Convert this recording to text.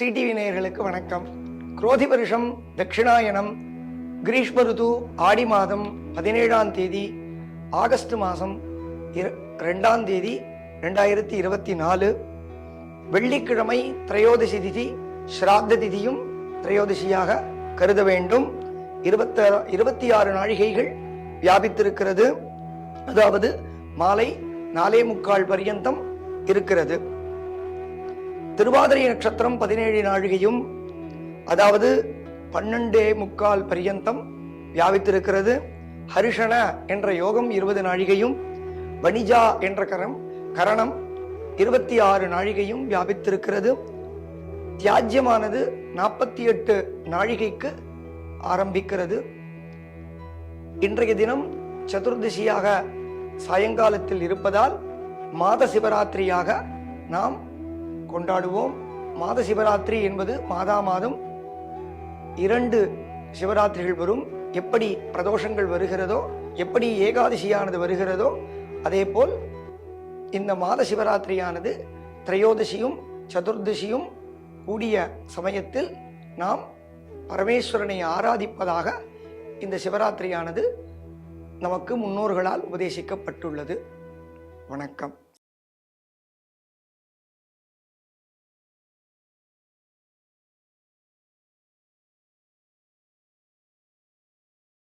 CTV நேயர்களுக்கு வணக்கம். குரோதி வருஷம் தட்சிணாயனம் கிரீஷ்ம ருது ஆடி மாதம் பதினேழாம் தேதி ஆகஸ்ட் மாதம் ரெண்டாம் தேதி ரெண்டாயிரத்தி இருபத்தி நாலு வெள்ளிக்கிழமை திரையோதசி திதி ஸ்ராத்த திதியும் திரையோதசியாக கருத வேண்டும். இருபத்த இருபத்தி ஆறு நாழிகைகள் வியாபித்திருக்கிறது. அதாவது மாலை நாலே முக்கால் பரியந்தம் இருக்கிறது. திருவாதிரை நட்சத்திரம் பதினேழு நாழிகையும் அதாவது பன்னெண்டே முக்கால் பரியந்தம் வியாபித்திருக்கிறது. ஹரிஷண என்ற யோகம் இருபது நாழிகையும் வணிஜா என்ற கரம் கரணம் இருபத்தி ஆறு நாழிகையும் வியாபித்திருக்கிறது. தியாஜ்யமானது நாற்பத்தி எட்டு நாழிகைக்கு ஆரம்பிக்கிறது. இன்றைய தினம் சதுர்தசியாக சாயங்காலத்தில் இருப்பதால் மாத சிவராத்திரியாக நாம் கொண்டாடுவோம். மாத சிவராத்திரி என்பது மாதா மாதம். இரண்டு சிவராத்திரிகள் வரும். எப்படி பிரதோஷங்கள் வருகிறதோ எப்படி ஏகாதசியானது வருகிறதோ அதே போல் இந்த மாத சிவராத்திரியானது திரையோதசியும் சதுர்தசியும் கூடிய சமயத்தில் நாம் பரமேஸ்வரனை ஆராதிப்பதாக இந்த சிவராத்திரியானது நமக்கு முன்னோர்களால் உபதேசிக்கப்பட்டுள்ளது. வணக்கம்.